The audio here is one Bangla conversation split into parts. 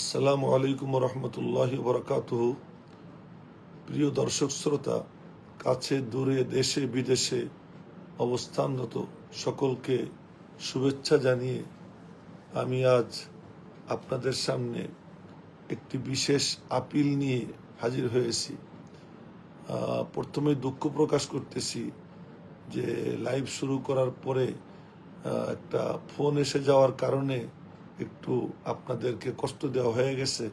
আসসালামু আলাইকুম রহমতুল্লাহ বরকাত প্রিয় দর্শক শ্রোতা, কাছে, দূরে, দেশে, বিদেশে অবস্থানরত সকলকে শুভেচ্ছা জানিয়ে আমি আজ আপনাদের সামনে একটি বিশেষ আপিল নিয়ে হাজির হয়েছি। প্রথমে দুঃখ প্রকাশ করতেছি যে লাইভ শুরু করার পরে একটা ফোন এসে যাওয়ার কারণে একটু আপনাদেরকে কষ্ট দেওয়া হয়ে গেছে,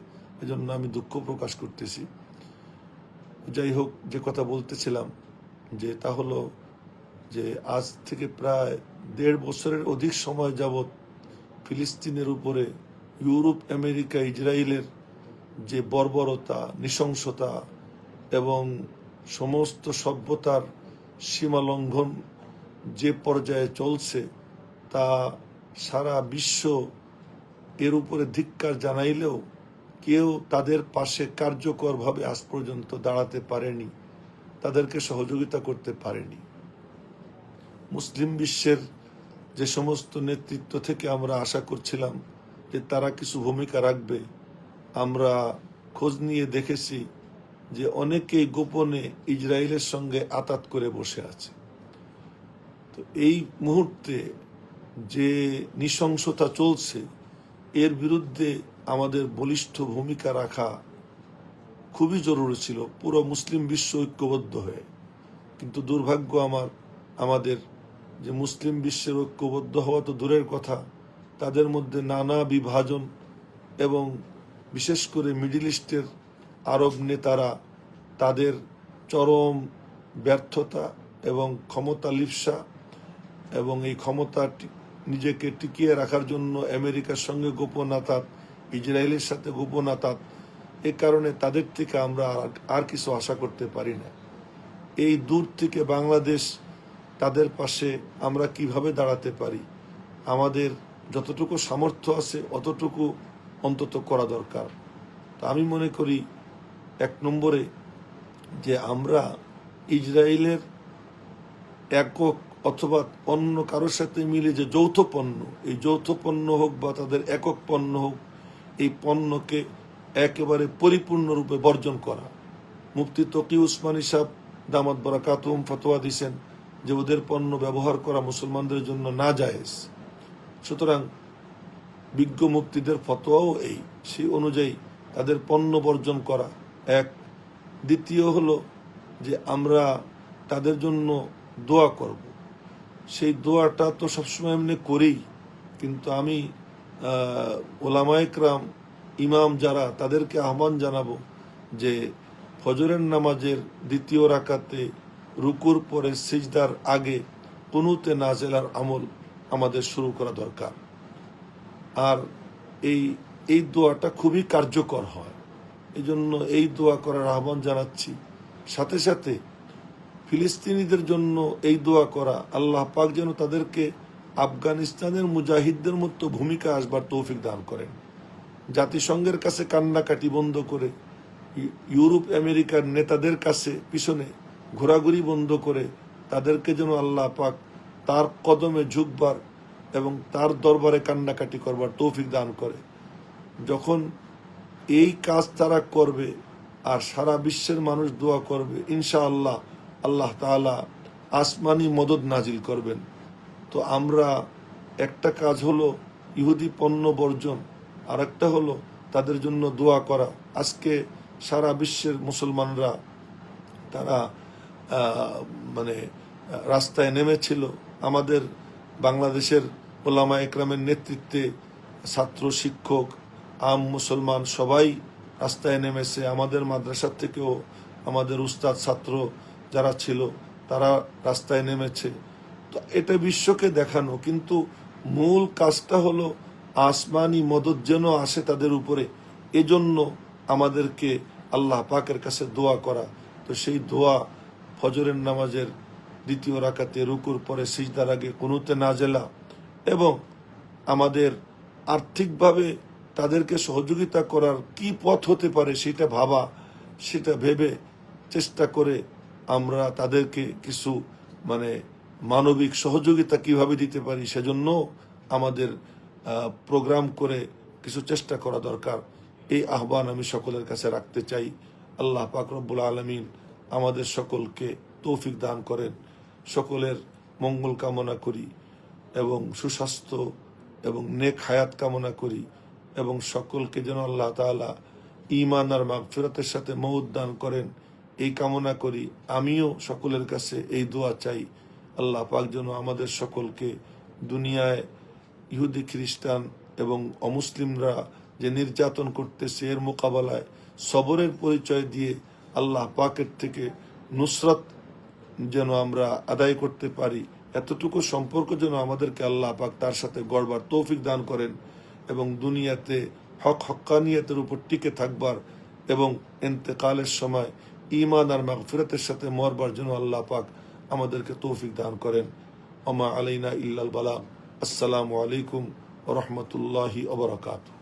এজন্য আমি দুঃখ প্রকাশ করতেছি। যাই হোক, যে কথা বলতেছিলাম, যে তা হলো যে আজ থেকে প্রায় দেড় বছরের অধিক সময় যাবৎ ফিলিস্তিনের উপরে ইউরোপ, আমেরিকা, ইসরায়েলের যে বর্বরতা, নৃশংসতা এবং সমস্ত সভ্যতার সীমা লঙ্ঘন যে পর্যায়ে চলছে, তা সারা বিশ্ব এর উপরে ধিক্কার জানাইলেও কেউ তাদের পাশে কার্যকরভাবে আজ পর্যন্ত দাঁড়াতে পারেনি, তাদেরকে সহযোগিতা করতে পারেনি। মুসলিম বিশ্বের যে সমস্ত নেতৃত্ব থেকে আমরা আশা করছিলাম যে তারা কিছু ভূমিকা রাখবে, আমরা খোঁজ নিয়ে দেখেছি যে অনেকেই গোপনে ইসরায়েলের সঙ্গে আতাত করে বসে আছে। তো এই মুহূর্তে যে নৃশংসতা চলছে এর বিরুদ্ধে আমাদের বলিষ্ঠ ভূমিকা রাখা খুবই জরুরি ছিল। পুরো মুসলিম বিশ্ব ঐক্যবদ্ধ হয়ে। কিন্তু দুর্ভাগ্য আমার, আমাদের যে মুসলিম বিশ্বের ঐক্যবদ্ধ হওয়া তো দূরের কথা, তাদের মধ্যে নানা বিভাজন এবং বিশেষ করে মিডিল ইস্টের আরব নেতারা তাদের চরম ব্যর্থতা এবং ক্ষমতা লিপসা এবং এই ক্ষমতা নিজেকে টিকিয়ে রাখার জন্য আমেরিকার সঙ্গে গোপন আতাত, ইসরায়েলের সাথে গোপন আতাত, এ কারণে তাদের থেকে আমরা আর- আর কিছু আশা করতে পারি না। এই দূর থেকে বাংলাদেশ তাদের পাশে আমরা কীভাবে দাঁড়াতে পারি? আমাদের যতটুকু সামর্থ্য আছে, অতটুকু অন্তত করা দরকার। তো আমি মনে করি, এক নম্বরে যে আমরা ইসরায়েলের একক অথবা অন্য কারোর সাথে মিলে যে যৌথ পণ্য, এই যৌথ পণ্য হোক বা তাদের একক পণ্য হোক, এই পণ্যকে একেবারে পরিপূর্ণরূপে বর্জন করা। মুফতি তকি উসমানী সাহ দামাত বরাকাতুম ফতোয়া দিছেন যে ওদের পণ্য ব্যবহার করা মুসলমানদের জন্য না জায়েজ সুতরাং বিজ্ঞ মুক্তিদের ফতোয়াও এই। সেই অনুযায়ী তাদের পণ্য বর্জন করা এক। দ্বিতীয় হলো যে আমরা তাদের জন্য দোয়া করব। সেই দোয়াটা তো সবসময় এমনি করি, কিন্তু আমি ওলামায়করাম ইমাম যারা, তাদেরকে আহ্বান জানাব যে ফজরের নামাজের দ্বিতীয় রাকাতে রুকুর পরে সিজদার আগে কুনুতে নাজেলার আমল আমাদের শুরু করা দরকার। আর এই এই দোয়াটা খুবই কার্যকর হয়। এই জন্য এই দোয়া করার আহ্বান জানাচ্ছি। সাথে সাথে ফিলিস্তিনিদের জন্য এই দোয়া করা, আল্লাহ পাক যেন তাদেরকে আফগানিস্তানের মুজাহিদদের মতো ভূমিকা আসবার তৌফিক দান করেন। জাতিসংঘের কাছে কান্নাকাটি বন্ধ করে, ইউরোপ, আমেরিকার নেতাদের কাছে পিছনে ঘোরাঘুরি বন্ধ করে তাদেরকে যেন আল্লাহ পাক তার কদমে ঝুঁকবার এবং তার দরবারে কান্নাকাটি করবার তৌফিক দান করে। যখন এই কাজ তারা করবে আর সারা বিশ্বের মানুষ দোয়া করবে, ইনশাআল্লাহ আল্লাহ তাআলা আসমানি মদত নাজিল করবেন। তো আমরা একটা কাজ হলো ইহুদি পণ্য বর্জন আর একটা হলো তাদের জন্য দোয়া করা। আজকে সারা বিশ্বের মুসলমানরা তারা মানে রাস্তায় নেমেছিল। আমাদের বাংলাদেশের ওলামা একরামের নেতৃত্বে ছাত্র, শিক্ষক, আম মুসলমান সবাই রাস্তায় নেমেছে। আমাদের মাদ্রাসার থেকেও আমাদের উস্তাদ, ছাত্র যারা ছিল, তারা রাস্তায় নেমেছে। তো এটা বিশ্বকে দেখানো, কিন্তু মূল কাজটা হলো আসমানি মদত যেন আসে তাদের উপরে। এজন্য আমাদেরকে আল্লাহ পাকের কাছে দোয়া করা। তো সেই দোয়া ফজরের নামাজের দ্বিতীয় রাকাতে রুকুর পরে সিজদার আগে কোনোতে না জেলা এবং আমাদের আর্থিকভাবে তাদেরকে সহযোগিতা করার কি পথ হতে পারে সেটা ভাবা, সেটা ভেবে চেষ্টা করে আমরা তাদেরকে কিছু মানে মানবিক সহযোগিতা কীভাবে দিতে পারি সেজন্য আমাদের প্রোগ্রাম করে কিছু চেষ্টা করা দরকার। এই আহ্বান আমি সকলের কাছে রাখতে চাই। আল্লাহ পাক রব্বুল আলমিন আমাদের সকলকে তৌফিক দান করেন। সকলের মঙ্গল কামনা করি এবং সুস্বাস্থ্য এবং নেক হায়াত কামনা করি এবং সকলকে যেন আল্লাহ তাআলা ইমান আর মাগফিরাতের সাথে মৌদ দান করেন। এই কামনা করি। আমিও সকলের কাছে এই দোয়া চাই। আল্লাহ পাক যেন আমাদের সকলকে দুনিয়ায় ইহুদি, খ্রিস্টান এবং অমুসলিমরা যে নির্যাতন করতেছে, এর মোকাবেলায় সবরের পরিচয় দিয়ে আল্লাহ পাকের থেকে নুসরত যেন আমরা আদায় করতে পারি। এতটুকু সম্পর্ক যেন আমাদেরকে আল্লাহ পাক তার সাথে গড়বার তৌফিক দান করেন এবং দুনিয়াতে হক হক্কানিয়তের উপর টিকে থাকবার এবং এন্তেকালের সময় ইমান আর মাগফিরাতের সাথে মরবার জন্য আল্লাহ পাক আমাদেরকে তৌফিক দান করেন। ওমা আলাইনা ইল্লাল বালা। আসসালামু আলাইকুম রহমতুল্লাহি ওবরাকাতু